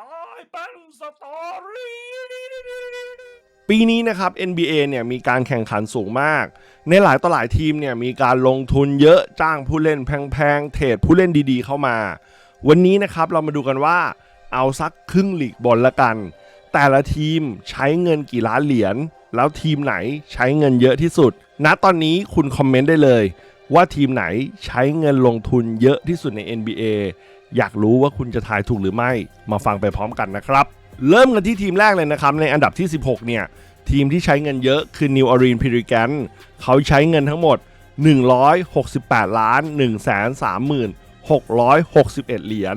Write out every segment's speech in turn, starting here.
ตายเป็นสตอรี่ปีนี้นะครับ NBA เนี่ยมีการแข่งขันสูงมาก ในหลายต่อหลายทีมเนี่ยมีการลงทุนเยอะจ้างผู้เล่นแพงๆ เทรดผู้เล่นดีๆเข้ามา วันนี้นะครับเรามาดูกันว่าเอาสักครึ่งหลีกบนละกัน แต่ละทีมใช้เงินกี่ล้านเหรียญ แล้วทีมไหนใช้เงินเยอะที่สุด ณตอนนี้คุณคอมเมนต์ได้เลย ว่าทีมไหนใช้เงินลงทุนเยอะที่สุดใน NBA อยากรู้ว่าคุณจะทายถูกหรือไม่มาฟังไปพร้อมกันนะครับ เริ่มกันที่ทีมแรกเลยนะครับ ในอันดับที่ 16 เนี่ย ทีมที่ใช้เงินเยอะคือ New Orleans Pelicans เขาใช้เงินทั้งหมด 168 ล้าน 1 3 661เหรียญ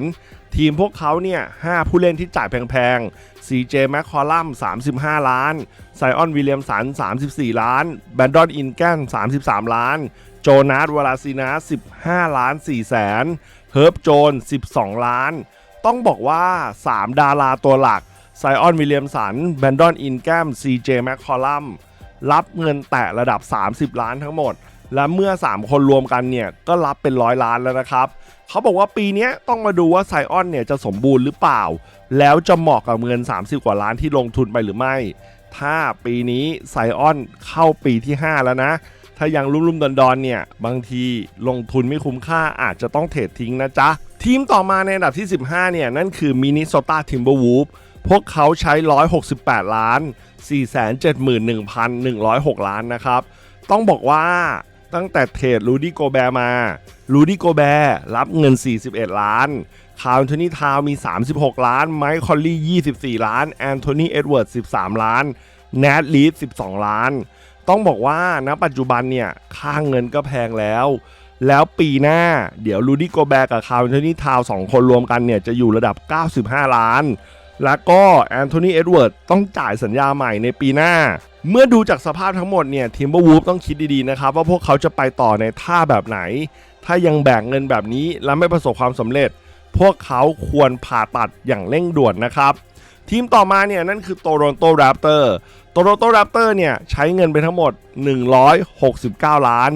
ทีมพวกเขาเนี่ย 5 ผู้เล่นที่จ่ายแพงๆ CJ McCollum 35 ล้าน ไซออนวิลเลียมสัน 34 ล้าน แบนดอนอินแกน 33 ล้าน โจนาสวลาซินา15 ล้าน4แสน เฮิร์บโจน 12 ล้าน ต้องบอกว่า 3 ดาราตัวหลักไซออนวิลเลียมสันแบนดอนอินแกม CJ McCollum รับเงินแตะระดับ 30 ล้านทั้งหมด และเมื่อ 3 คนรวมกันเนี่ย ก็รับเป็นร้อยล้านแล้วนะครับ เขาบอกว่าปีนี้ต้องมาดูว่าไซออนเนี่ยจะสมบูรณ์หรือเปล่า แล้วจะเหมาะกับเงิน 30 กว่าล้านที่ลงทุนไปหรือไม่ ถ้าปีนี้ไซออนเข้าปีที่ 5 แล้วนะ ถ้ายังรุ่มๆดอนๆเนี่ย บางทีลงทุนไม่คุ้มค่าอาจจะต้องเทรดทิ้งนะจ๊ะ ทีมต่อมาในอันดับที่ 15 เนี่ย นั่นคือมินิโซตาทิมเบอร์วูฟพวกเขาใช้ 168 ล้าน 471,106 ล้านนะครับ ต้องบอกว่าตั้งแต่เทรดลูดี้โกแบร์มาลูดี้โกแบร์รับเงิน 41 ล้านคาร์ลโทนี่ทาวมี 36 ล้าน ไมค์คอลลี่ 24 ล้าน แอนโทนีเอ็ดเวิร์ด 13 ล้าน แนทลีด12 ล้าน ต้องบอกว่าณปัจจุบันเนี่ยค่าเงินก็แพงแล้ว แล้วปีหน้าเดี๋ยวลูดี้โกแบร์กับคาร์ลโทนี่ทาวสองคนรวมกันเนี่ยจะอยู่ระดับ 95 ล้าน แล้วก็แอนโทนีเอ็ดเวิร์ดต้องจ่ายสัญญาใหม่ในปีหน้า เมื่อดูจากสภาพทั้งหมดเนี่ยทีมเบอร์วูฟต้องคิดดีๆนะครับว่าพวกเขาจะไปต่อในท่าแบบไหน ถ้ายังแบกเงินแบบนี้แล้วไม่ประสบความสำเร็จ พวกเขาควรผ่าตัดอย่างเร่งด่วนนะครับทีมต่อมาเนี่ยนั่นคือโตโรนโตแรปเตอร์ โตรโตแรปเตอร์เนี่ยใช้เงินไปทั้งหมด 169 ล้าน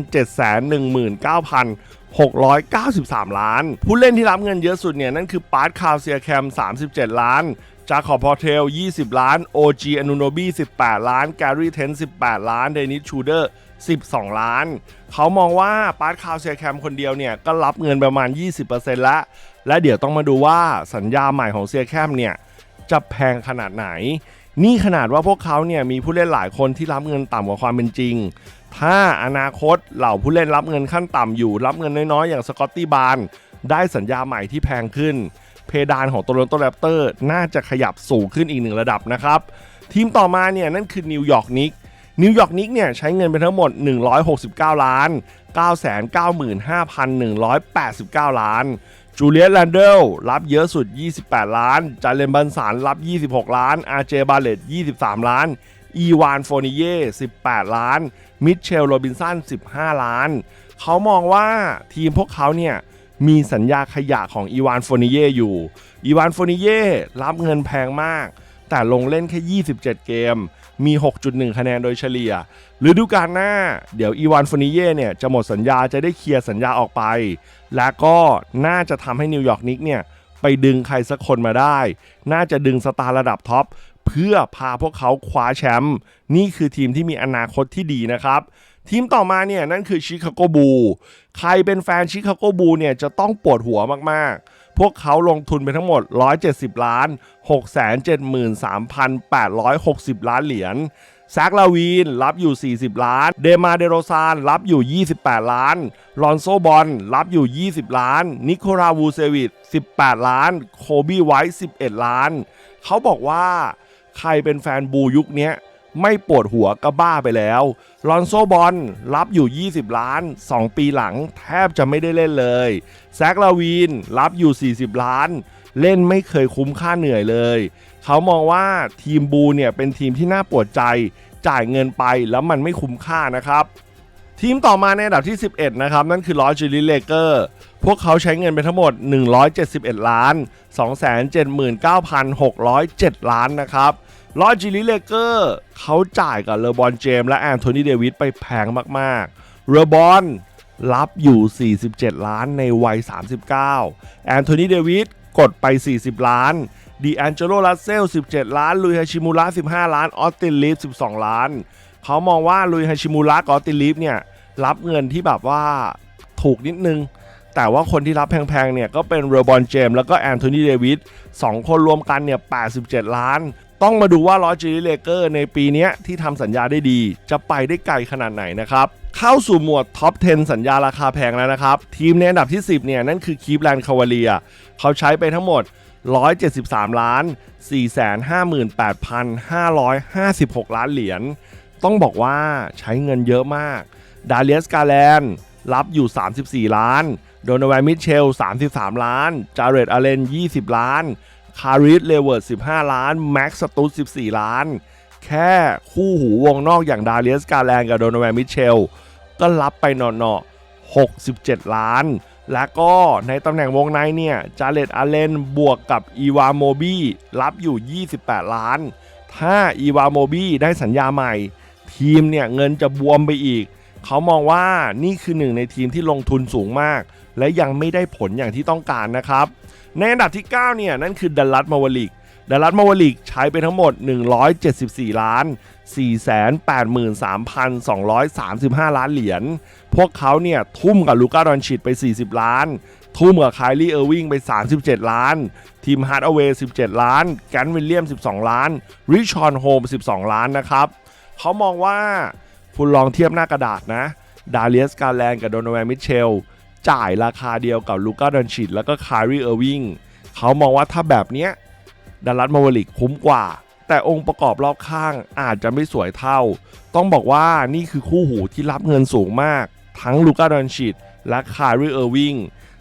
719,693 ล้าน ผู้เล่นที่รับเงินเยอะสุดเนี่ย นั่นคือปาร์ตคาวเซียแคม 37 ล้านจาคอบพอเทล 20 ล้าน OG อนุโนบี18 ล้าน แกรี่เทน 18 ล้าน เดนิสชูเดอร์ 12 ล้าน เขามองว่าปาร์ตคาวเซียแคมคนเดียวเนี่ย ก็รับเงินประมาณ 20%แล้ว และเดี๋ยวต้องมาดูว่าสัญญาใหม่ของเซียแคมเนี่ยจะแพงขนาดไหน นี่ขนาดว่าพวกเขาเนี่ยมีผู้เล่นหลายคนที่รับเงินต่ำกว่าความเป็นจริง ถ้าอนาคตเหล่าผู้เล่นรับเงินขั้นต่ำอยู่ รับเงินน้อยๆ อย่างสกอตตี้บาร์นได้สัญญาใหม่ที่แพงขึ้น เพดานของโตลอนโตแรปเตอร์น่าจะขยับสูงขึ้นอีกหนึ่งระดับนะครับ ทีมต่อมาเนี่ยนั่นคือนิวยอร์กนิกนิวยอร์กนิกเนี่ยใช้เงินไปทั้งหมด 169 ล้าน 995,189 ล้าน จูเลียสแลนเดลรับเยอะสุด 28 ล้าน จาเลนบันสันรับ 26 ล้าน อาร์เจบาเลต23 ล้าน อีวานโฟนิเย่ 18 ล้าน มิเชลโรบินสัน 15 ล้าน เขามองว่าทีมพวกเขาเนี่ยมีสัญญาขยะของอีวานโฟนิเย่อยู่ อีวานโฟนิเย่รับเงินแพงมาก แต่ลงเล่นแค่ 27 เกม มี 6.1 คะแนนโดยเฉลี่ยฤดูกาลหน้า เดี๋ยวอีวานโฟนิเย่เนี่ยจะหมดสัญญาจะได้เคลียร์สัญญาออกไป และก็น่าจะทำให้นิวยอร์กนิกเนี่ยไปดึงใครสักคนมาได้ น่าจะดึงสตาร์ระดับท็อปเพื่อพาพวกเขาคว้าแชมป์นี่คือทีมที่มีอนาคตที่ดีนะครับ ทีมต่อมาเนี่ยนั่นคือชิคาโกบู ใครเป็นแฟนชิคาโกบูเนี่ยจะต้องปวดหัวมากๆ พวกเขาลงทุนไปทั้งหมด 170 ล้าน 673,860 ล้านเหรียญแซกลาวีนรับอยู่ 40 ล้าน เดมาเดโรซานรับอยู่ 28 ล้าน ลอนโซบอลรับอยู่ 20 ล้าน นิโคราวูเซวิต18 ล้าน โคบี้ไวท์11 ล้าน เขาบอกว่าใครเป็นแฟนบูยุคเนี้ย ไม่ปวดหัวก็บ้าไปแล้วลอนโซบอลรับอยู่ 20 ล้าน 2 ปีหลังแทบจะไม่ได้เล่นเลยแซกลาวีนรับอยู่ 40 ล้าน เล่นไม่เคยคุ้มค่าเหนื่อยเลย เขามองว่าทีมบูเนี่ยเป็นทีมที่น่าปวดใจ จ่ายเงินไปแล้วมันไม่คุ้มค่านะครับทีมต่อมาในอันดับที่ 11 นะครับ นั่นคือลอสจิลิเลเกอร์พวกเขาใช้เงินไปทั้งหมด 171 ล้าน 279,607 ล้านนะครับ ลอจิลิเลเกอร์เขาจ่ายกับเลบอนเจมและแอนโทนีเดวิดไปแพงมากๆเลบอนรับอยู่ 47 ล้านในวัย 39 แอนโทนีเดวิดกดไป 40 ล้านดีแองเจโลลัสเซล 17 ล้าน ลุยฮาชิมูระ15 ล้าน ออสตินลีฟ 12 ล้าน เขามองว่าลุยฮาชิมูระกับออสตินลีฟเนี่ย รับเงินที่แบบว่าถูกนิดนึง แต่ว่าคนที่รับแพงๆ เนี่ย ก็เป็นเรบอนเจมแล้วก็แอนโทนีเดวิดสองคนรวมกันเนี่ย 87 ล้าน ต้องมาดูว่าลอจิเลเกอร์ในปีนี้ที่ทำสัญญาได้ดี จะไปได้ไกลขนาดไหนนะครับ เข้าสู่หมวดท็อป 10 สัญญาราคาแพงแล้วนะครับ ทีมในอันดับที่ 10 เนี่ย นั่นคือคีฟแลนด์คาวาเลียเขาใช้ไปทั้งหมด 173 ล้าน 458,556 ล้านเหรียญต้องบอกว่าใช้เงินเยอะมาก ดาเลียสกาแลนรับอยู่ 34 ล้าน โดนแวมิเชล 33 ล้าน จาเรตอาเลน 20 ล้าน คาริสเลเวิร์ด15 ล้าน แม็กสตูด14 ล้าน แค่คู่หูวงนอกอย่างดาเลียสกาแลนกับโดนแวนมิเชล ก็รับไปเนาะๆ67 ล้าน และก็ในตำแหน่งวงในเนี่ย จาเรตอาเลนบวกกับอีวาโมบีรับอยู่ 28 ล้าน ถ้าอีวาโมบีได้สัญญาใหม่ ทีมเนี่ยเงินจะบวมไปอีก เขามองว่านี่คือหนึ่งในทีมที่ลงทุนสูงมาก และยังไม่ได้ผลอย่างที่ต้องการนะครับ ในอันดับที่ 9 เนี่ย นั่นคือดัลลัสมาวลิกดัลลัสมาวลิกใช้ไปทั้งหมด 174 ล้าน 483,235 ล้านเหรียญ พวกเขาเนี่ย ทุ่มกับลูก้าดอนชิดไป 40 ล้าน ทุ่มกับไคลี่เออร์วิงไป 37 ล้าน ทีมฮาร์ดเอเวย์ 17 ล้านแกนวิลเลียม 12 ล้าน ริชอนโฮม 12 ล้านนะครับ เขามองว่าคุณลองเทียบหน้ากระดาษนะ ดาเลียสกาแลนกับโดนแวนมิเชล จ่ายราคาเดียวกับลูก้าดอนชิดแล้วก็คารีเออร์วิงเขามองว่าถ้าแบบเนี้ยดัลลัสมาวลิกคุ้มกว่า แต่องค์ประกอบรอบข้างอาจจะไม่สวยเท่า ต้องบอกว่านี่คือคู่หูที่รับเงินสูงมาก ทั้งลูก้าดอนชิดและคารีเออร์วิง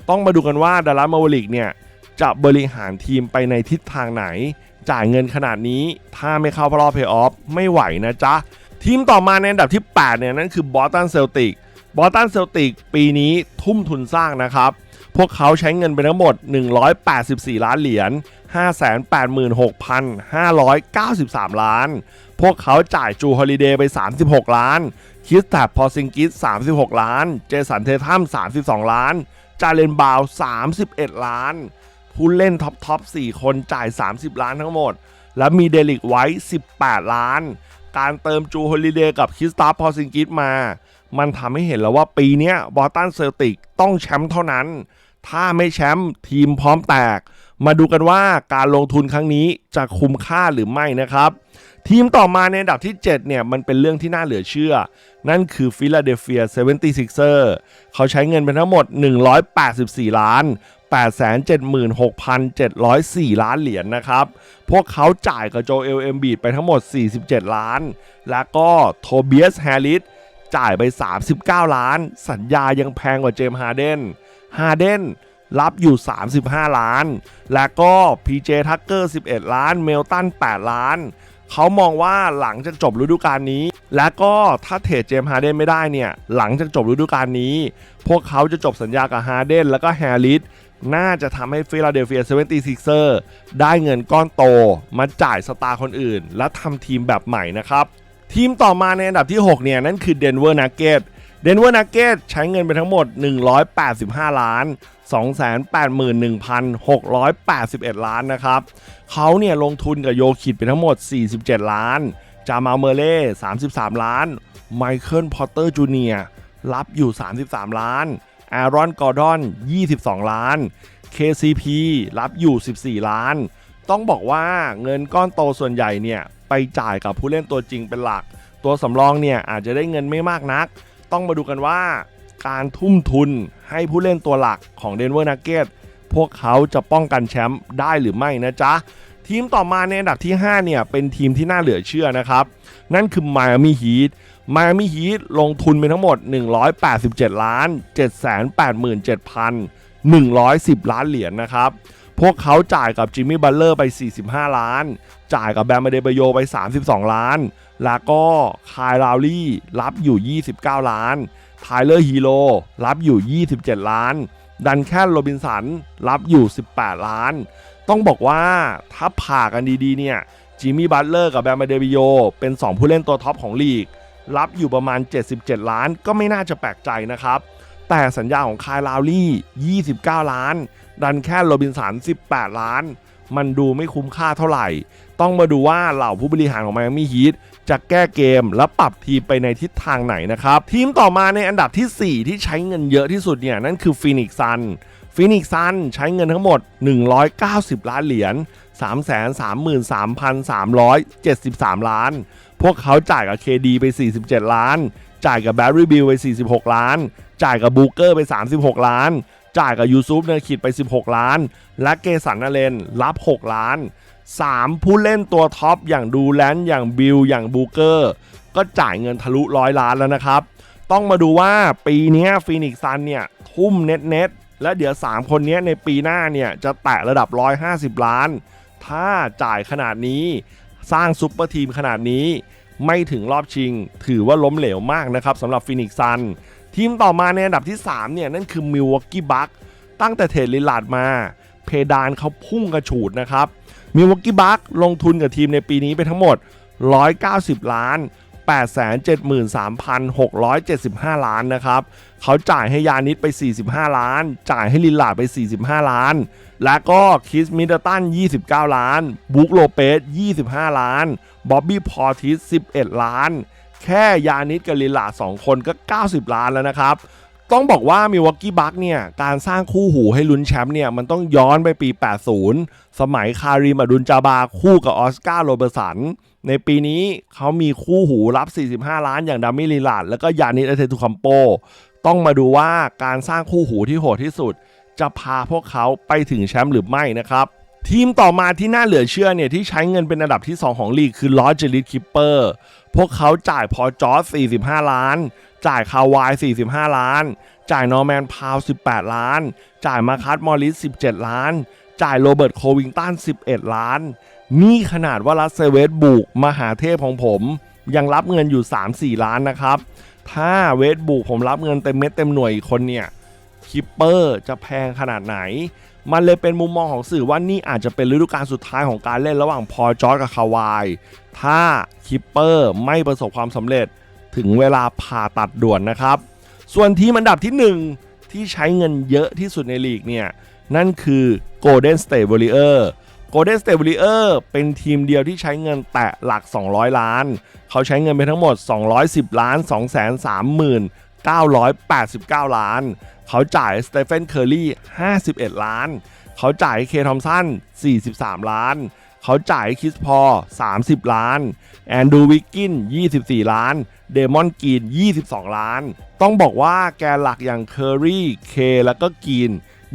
ต้องมาดูกันว่าดัลลัสมาวลิกเนี่ยจะบริหารทีมไปในทิศทางไหน จ่ายเงินขนาดนี้ถ้าไม่เข้ารอบเพย์ออฟไม่ไหวนะจ๊ะ ทีมต่อมาในอันดับที่ 8 เนี่ย นั่นคือบอสตันเซลติก บอตันเซลติกปีนี้ทุ่มทุนสร้างนะครับ พวกเขาใช้เงินไปทั้งหมด 184 ล้านเหรียญ 586,593 ล้าน พวกเขาจ่ายจูฮอลิเดย์ไป 36 ล้าน คิสแตบพอซิงกิส36 ล้าน เจสันเททัม32 ล้าน จาเลนบาว 31 ล้าน ผู้เล่นท็อปท็อป4คนจ่าย 30 ล้านทั้งหมด และมีเดลิกไว้ 18 ล้าน การเติมจูฮอลิเดย์กับคิสตาพอซิงกิสมา มันทำให้เห็นแล้วว่าปีนี้บอตันเซลติกต้องแชมป์เท่านั้น ถ้าไม่แชมป์ทีมพร้อมแตก มาดูกันว่าการลงทุนครั้งนี้จะคุ้มค่าหรือไม่นะครับ ทีมต่อมาในอันดับที่ 7 เนี่ย มันเป็นเรื่องที่น่าเหลือเชื่อ นั่นคือฟิลาเดลเฟีย 76er เขาใช้เงินเป็นทั้งหมด 184 ล้าน 876,704 ล้านเหรียญนะครับ พวกเขาจ่ายกับโจเอลเอมบีดไปทั้งหมด 47 ล้าน แล้วก็โทเบียสแฮร์ริสจ่ายไป 39 ล้าน สัญญายังแพงกว่าเจมส์ฮาเดนฮาเดนรับอยู่ 35 ล้าน และก็ PJ ทักเกอร์ 11 ล้าน เมลตัน 8 ล้าน เขามองว่าหลังจากจบฤดูกาลนี้ และก็ถ้าเทรดเจมส์ฮาเดนไม่ได้เนี่ย หลังจากจบฤดูกาลนี้ พวกเขาจะจบสัญญากับฮาเดนแล้วก็แฮร์ริส น่าจะทำให้ฟิลาเดลเฟีย 76er ได้เงินก้อนโต มาจ่ายสตาร์คนอื่น และทำทีมแบบใหม่นะครับ ทีมต่อมาในอันดับที่ 6 เนี่ย นั่นคือเดนเวอร์นักเก็ตเดนเวอร์นักเก็ตใช้เงินไปทั้งหมด 185 ล้าน 281,681 ล้านนะครับ เขาเนี่ยลงทุนกับโยคิดไปทั้งหมด 47 ล้าน จามาเมเล่ 33 ล้าน ไมเคิล พอตเตอร์จูเนียรับอยู่ 33 ล้าน แอรอนกอร์ดอน 22 ล้าน KCP รับอยู่ 14 ล้าน ต้องบอกว่าเงินก้อนโตส่วนใหญ่เนี่ย ไปจ่ายกับผู้เล่นตัวจริงเป็นหลัก ตัวสำรองเนี่ย อาจจะได้เงินไม่มากนัก ต้องมาดูกันว่า การทุ่มทุนให้ผู้เล่นตัวหลักของเดนเวอร์นักเก็ตพวกเขาจะป้องกันแชมป์ได้หรือไม่นะจ๊ะ ทีมต่อมาในอันดับที่ 5 เนี่ย เป็นทีมที่น่าเหลือเชื่อนะครับ นั่นคือ Miami Heat Miami Heat ลงทุนไปทั้งหมด 187 ล้าน 787,110 ล้านเหรียญนะครับ พวกเขาจ่ายกับจิมมี่บัลเลอร์ไป 45 ล้าน จ่ายกับแบมเบเดเบโยไป 32 ล้าน แล้วก็คายลาวลี่รับอยู่ 29 ล้านไทเลอร์ฮีโร่รับอยู่ 27 ล้าน ดันแคนโรบินสันรับอยู่ 18 ล้าน ต้องบอกว่าถ้าผ่ากันดีๆเนี่ยจิมมี่บัตเลอร์กับแบมเบเดบิโยเป็น 2 ผู้เล่นตัวท็อปของลีก รับอยู่ประมาณ 77 ล้านก็ไม่น่าจะแปลกใจนะครับ แต่สัญญาของคายลาวลี่ 29 ล้าน ดันแค่โรบินสัน 18 ล้าน มันดูไม่คุ้มค่าเท่าไหร่ ต้องมาดูว่าเหล่าผู้บริหารของ Miami Heat จะแก้เกมและปรับทีมไปในทิศทางไหนนะครับ ทีมต่อมาในอันดับที่ 4 ที่ใช้เงินเยอะที่สุดเนี่ยนั่นคือ Phoenix Sun Phoenix Sun ใช้เงินทั้งหมด 190 ล้านเหรียญ333,373 ล้าน พวกเขาจ่ายกับ KD ไป 47 ล้าน จ่ายกับ Barry Bill ไป 46 ล้าน จ่ายกับบูเกอร์ไป 36 ล้าน จ่ายกับยูซูฟเนอร์คิดไป 16 ล้าน และเกสันนาเลนรับ 6 ล้าน 3 ผู้เล่นตัวท็อปอย่างดูแลนอย่างบิลอย่างบูเกอร์ก็จ่ายเงินทะลุร้อยล้านแล้วนะครับ ต้องมาดูว่าปีนี้ฟีนิกซันเนี่ยทุ่มเน็ตเน็ตและเดี๋ยว 3 คนนี้ในปีหน้าเนี่ยจะแตะระดับ 150 ล้าน ถ้าจ่ายขนาดนี้สร้างซุปเปอร์ทีมขนาดนี้ ไม่ถึงรอบชิง ถือว่าล้มเหลวมากนะครับสำหรับฟินิกซันทีมต่อมาในอันดับที่ 3 เนี่ย นั่นคือมิลวอกกี้บัคตั้งแต่เทรดลิลลาดมา เพดานเขาพุ่งกระฉูดนะครับมิวอกกี้บัคลงทุนกับทีมในปีนี้ไปทั้งหมด 190 ล้าน 873,675 ล้านนะครับ เขาจ่ายให้ยานิดไป 45 ล้าน จ่ายให้ลิลลาไป 45 ล้าน และก็คิสมิดเดิลตัน 29 ล้าน บุ๊กโลเปส 25 ล้าน บ๊อบบี้พอทิส 11 ล้าน แค่ยานิดกับลิลลา2คนก็ 90 ล้านแล้วนะครับ ต้องบอกว่ามิวอกกี้บัคเนี่ยการสร้างคู่หูให้ลุ้นแชมป์เนี่ยมันต้องย้อนไปปี 80 สมัยคาริมอดุลจาบาคู่กับออสการ์โรเบอร์สัน ในปีนี้เขามีคู่หูรับ 45 ล้านอย่างดามิลิลาดแล้วก็ยานิดอเทตุคัมโป ต้องมาดูว่าการสร้างคู่หูที่โหดที่สุด จะพาพวกเขาไปถึงแชมป์หรือไม่นะครับ ทีมต่อมาที่น่าเหลือเชื่อเนี่ยที่ใช้เงินเป็นอันดับที่ 2 ของลีกคือลอสเจลิสคิปเปอร์พวกเขาจ่ายพอจอร์ส45 ล้าน จ่ายคาวาย 45 ล้าน จ่ายนอร์แมนพาว 18 ล้าน จ่ายมาคัสมอริส 17 ล้าน จ่ายโรเบิร์ตโควิงตัน 11 ล้าน นี่ขนาดว่ารัสเซเวสบุกมหาเทพของผม ยังรับเงินอยู่ 3-4 ล้านนะครับ ถ้าเวสบุกผมรับเงินเต็มเม็ดเต็มหน่วยอีกคนเนี่ยคิปเปอร์จะแพงขนาดไหน มันเลยเป็นมุมมองของสื่อว่านี่อาจจะเป็นฤดูกาลสุดท้ายของการเล่นระหว่างพอจอร์จกับคาวาย ถ้าคิปเปอร์ไม่ประสบความสำเร็จ ถึงเวลาผ่าตัดด่วนนะครับ ส่วนทีมอันดับที่ 1 ที่ใช้เงินเยอะที่สุดในลีกเนี่ย นั่นคือ Golden State Warrior Golden State Warrior เป็นทีมเดียวที่ใช้เงินแตะหลัก 200 ล้าน เขาใช้เงินไปทั้งหมด 210 ล้าน 230,989 ล้าน เขาจ่ายสเตเฟนเคอร์รี่ 51 ล้าน เขาจ่ายเคทอมสัน 43 ล้าน เขาจ่ายคิสพอ 30 ล้าน แอนดูวิกกิน 24 ล้าน เดมอนกีน 22 ล้าน ต้องบอกว่าแกนหลักอย่างเคอรี่เคแล้วก็กีน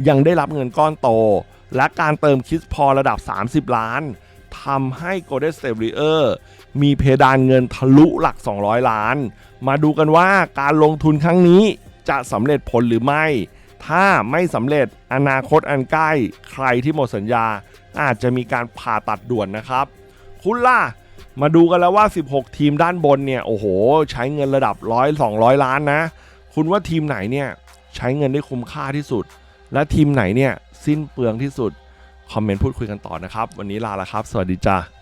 ยังได้รับเงินก้อนโต และการเติมคิสพอระดับ 30 ล้านทำให้ Golden State Warrior มีเพดานเงินทะลุหลัก 200 ล้าน มาดูกันว่าการลงทุนครั้งนี้จะสำเร็จผลหรือไม่ ถ้าไม่สำเร็จอนาคตอันใกล้ใครที่หมดสัญญา อาจจะมีการผ่าตัดด่วนนะครับ คุณล่ะ มาดูกันแล้วว่า 16 ทีมด้านบนเนี่ย โอ้โห ใช้เงินระดับ100 200 ล้านนะ คุณว่าทีมไหนเนี่ยใช้เงินได้คุ้มค่าที่สุด และทีมไหนเนี่ยสิ้นเปลืองที่สุด คอมเมนต์พูดคุยกันต่อนะครับ วันนี้ลาแล้วครับ สวัสดีจ้า